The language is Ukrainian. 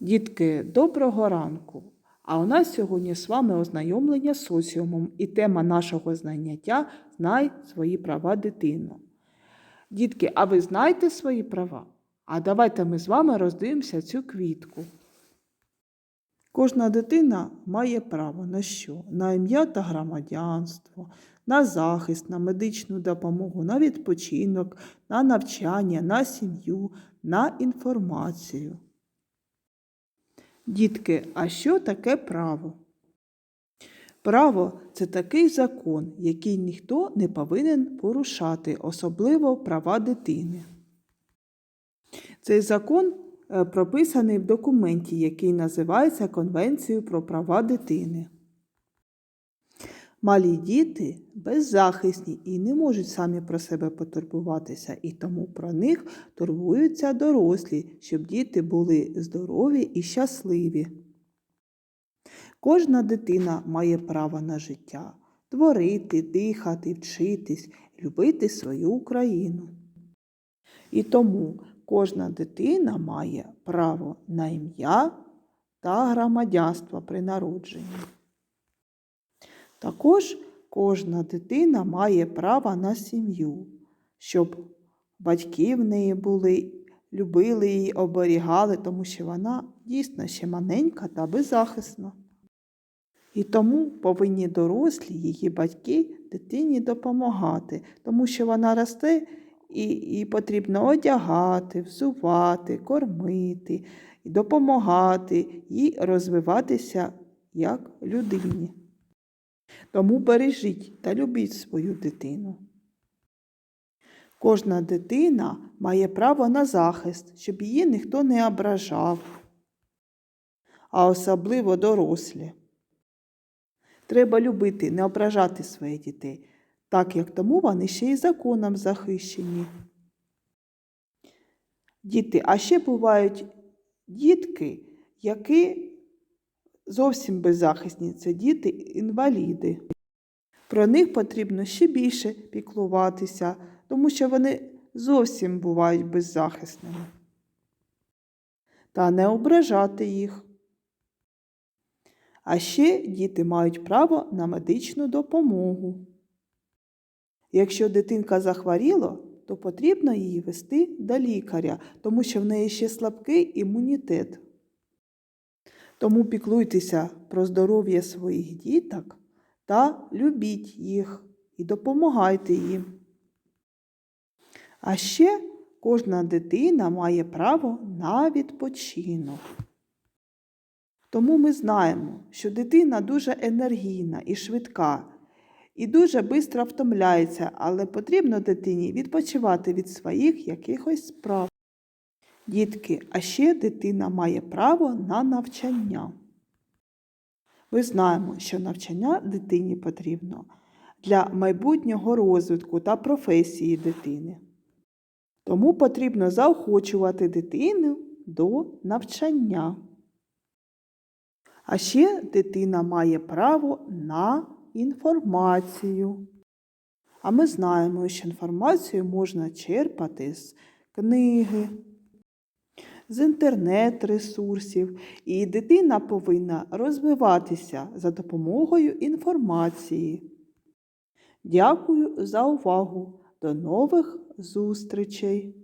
Дітки, доброго ранку! А у нас сьогодні з вами ознайомлення з соціумом і тема нашого заняття Знай свої права дитину. Дітки, а ви знаєте свої права? А давайте ми з вами роздивимося цю квітку. Кожна дитина має право на що? На ім'я та громадянство, на захист, на медичну допомогу, на відпочинок, на навчання, на сім'ю, на інформацію. Дітки, а що таке право? Право це такий закон, який ніхто не повинен порушати, особливо права дитини. Цей закон е, прописаний в документі, який називається Конвенцією про права дитини. Малі діти беззахисні і не можуть самі про себе потурбуватися, і тому про них турбуються дорослі, щоб діти були здорові і щасливі. Кожна дитина має право на життя творити, дихати, вчитись, любити свою Україну. І тому кожна дитина має право на ім'я та громадянство при народженні. Також кожна дитина має право на сім'ю, щоб батьки в неї були, любили її, оберігали, тому що вона дійсно ще маленька та беззахисна. І тому повинні дорослі її батьки дитині допомагати, тому що вона росте і, і потрібно одягати, взувати, кормити, допомагати їй розвиватися як людині. Тому бережіть та любіть свою дитину. Кожна дитина має право на захист, щоб її ніхто не ображав, а особливо дорослі. Треба любити, не ображати своїх дітей, так як тому вони ще й законом захищені. Діти, а ще бувають дітки, які зовсім беззахисні це діти-інваліди. Про них потрібно ще більше піклуватися, тому що вони зовсім бувають беззахисними. Та не ображати їх. А ще діти мають право на медичну допомогу. Якщо дитинка захворіла, то потрібно її вести до лікаря, тому що в неї ще слабкий імунітет. Тому піклуйтеся про здоров'я своїх діток та любіть їх і допомагайте їм. А ще кожна дитина має право на відпочинок. Тому ми знаємо, що дитина дуже енергійна і швидка, і дуже швидко втомляється, але потрібно дитині відпочивати від своїх якихось справ. Дітки, а ще дитина має право на навчання. Ми знаємо, що навчання дитині потрібно для майбутнього розвитку та професії дитини. Тому потрібно заохочувати дитину до навчання. А ще дитина має право на інформацію. А ми знаємо, що інформацію можна черпати з книги, з інтернет-ресурсів, і дитина повинна розвиватися за допомогою інформації. Дякую за увагу! До нових зустрічей!